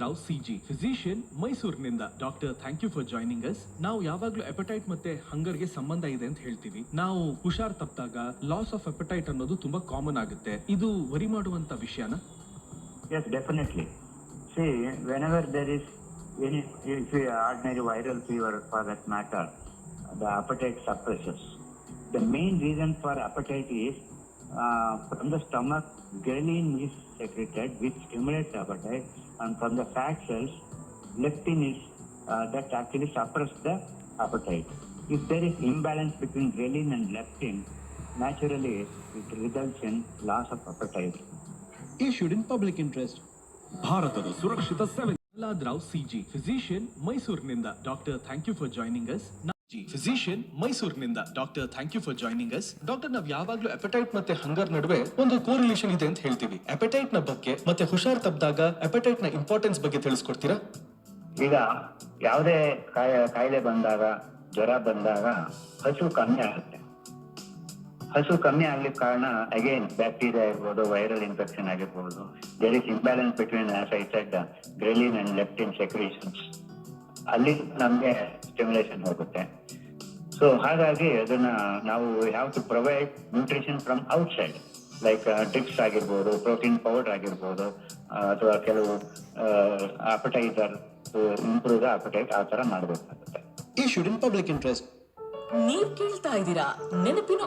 Rao C G physician ಮೈಸೂರಿನಿಂದ. Doctor thank you for joining us ನಾವು ಯಾವಾಗ್ಲೂ ಎಪಟೈಟ್ ಮತ್ತೆ ಹಂಗರ್ಗೆ ಸಂಬಂಧ ಇದೆ ಅಂತ ಹೇಳ್ತೀವಿ. ನಾವು ಹುಷಾರ್ ತಪ್ಪಿದಾಗ ಲಾಸ್ ಆಫ್ ಎಪಟೈಟ್ ಅನ್ನೋದು ತುಂಬಾ ಕಾಮನ್ ಆಗುತ್ತೆ. ಇದು ವರಿ ಮಾಡುವಂತ ವಿಷಯನ? Yes definitely see whenever there is any if you ordinary viral fever for that matter, the appetite suppresses. The main reason for appetite is uh, from the stomach, ghrelin is secreted, which stimulates appetite, and from the fat cells, leptin is uh, that actually suppress the appetite. If there is imbalance between ghrelin and leptin, naturally it results in loss of appetite. issued in public interest. ಭಾರತದ ಸುರಕ್ಷಿತ seven Pralhad Rao CG physician ಮೈಸೂರಿನಿಂದ. Doctor thank you for joining us physician ಮೈಸೂರಿನಿಂದ. Doctor thank you for joining us doctor ನಾವು ಯಾವಾಗ್ಲೂ appetite ಮತ್ತೆ ಹಂಗರ್ ನಡುವೆ ಒಂದು correlation ಇದೆ ಅಂತ ಹೇಳ್ತೀವಿ. ಅಪೆಟೈಟ್ನ ಬಗ್ಗೆ ಮತ್ತೆ ಹುಷಾರ್ ತಪ್ಪದಾಗ ಅಪೆಟೈಟ್ನ ಇಂಪಾರ್ಟೆನ್ಸ್ ಬಗ್ಗೆ ತಿಳಿಸ್ಕೊಡ್ತೀರಾ? ಈಗ ಯಾವುದೇ ಕಾಯ ಕಾಯಿಲೆ ಬಂದಾಗ, ಜ್ವರ ಬಂದಾಗ ಹಸು ಕಮ್ಮಿ ಆಗುತ್ತೆ. ಹಸು ಕಮ್ಮಿ ಆಗ್ಲಿಕ್ಕೆ ಕಾರಣ ಅಗೇನ್ ಬ್ಯಾಕ್ಟೀರಿಯಾ ಇರ್ಬೋದು ವೈರಲ್ ಇನ್ಫೆಕ್ಷನ್ ಆಗಿರ್ಬೋದು. There is imbalance between as I said ghrelin and leptin secretions ಅಲ್ಲಿ ನಮ್ಗೆ ಸ್ಟಿಮ್ಯುಲೇಷನ್ ಹೋಗುತ್ತೆ. ಸೊ ಹಾಗಾಗಿ ಅದನ್ನ ನಾವು have to provide nutrition from outside like drinks ಆಗಿರ್ಬೋದು ಪ್ರೋಟೀನ್ ಪೌಡರ್ ಆಗಿರ್ಬೋದು ಅಥವಾ ಕೆಲವು ಅಪಟೈಸರ್ ಇಂಪ್ರೂವ್ ದ ಅಪಟೈಟ್ ಆ ತರ ಮಾಡಬೇಕಾಗುತ್ತೆ. ಈ ಶುಡ್ ಇನ್ ಪಬ್ಲಿಕ್ ಇಂಟ್ರೆಸ್ಟ್. ನೀವ್ ಕೇಳ್ತಾ ಇದ್ದೀರಾ ನೆನಪಿನ